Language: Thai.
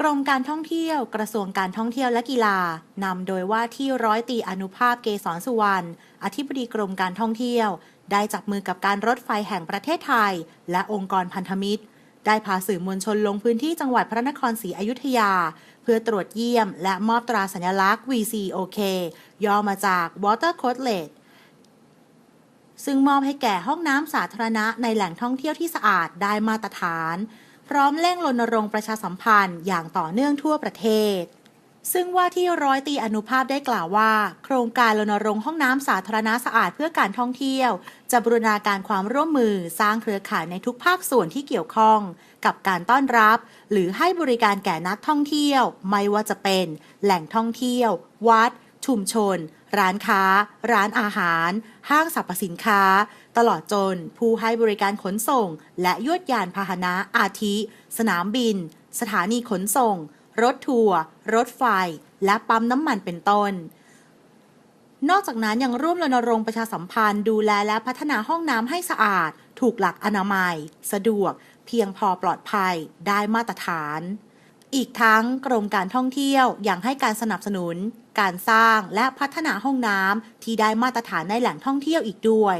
กรมการท่องเที่ยว กระทรวงการท่องเที่ยวและกีฬานำโดยว่าที่ร้อยตีอนุภาพเกษรสุวรรณอธิบดีกรมการท่องเที่ยว ได้จับมือกับการรถไฟแห่งประเทศไทย และองค์กรพันธมิตร ได้พาสื่อมวลชนลงพื้นที่จังหวัดพระนครศรีอยุธยา เพื่อตรวจเยี่ยม และมอบตราสัญลักษณ์ VCOK ย่อมาจาก Water Coatlet ซึ่งมอบให้แก่ห้องน้ำสาธารณะในแหล่งท่องเที่ยวที่สะอาดได้มาตรฐาน พร้อมเร่งรณรงค์ประชาสัมพันธ์อย่างต่อเนื่องทั่วประเทศ ซึ่งว่าที่ร้อยตีอนุภาพได้กล่าวว่า โครงการรณรงค์ห้องน้ำสาธารณะสะอาดเพื่อการท่องเที่ยว จะบรูรณาการความร่วมมือสร้างเครือข่ายในทุกภาคส่วนที่เกี่ยวข้อง กับการต้อนรับ หรือให้บริการแก่นักท่องเที่ยว ไม่ว่าจะเป็น แหล่งท่องเที่ยว วัด ชุมชน ร้านค้า ร้านอาหาร ห้างสรรพสินค้า ตลอดจน ผู้ให้บริการขนส่ง และยวดยานพาหนะอาทิ สนามบิน สถานีขนส่ง รถทัวร์รถไฟ และปั๊มน้ำมันเป็นต้น นอกจากนั้นยังร่วมรณรงค์ประชาสัมพันธ์ ดูแลและพัฒนาห้องน้ำให้สะอาด ถูกหลักอนามัย สะดวก เพียงพอปลอดภัย ได้มาตรฐาน อีกทั้งกรมการท่องเที่ยวยังให้การสนับสนุน การสร้างและพัฒนาห้องน้ำที่ได้มาตรฐานในแหล่งท่องเที่ยวอีกด้วย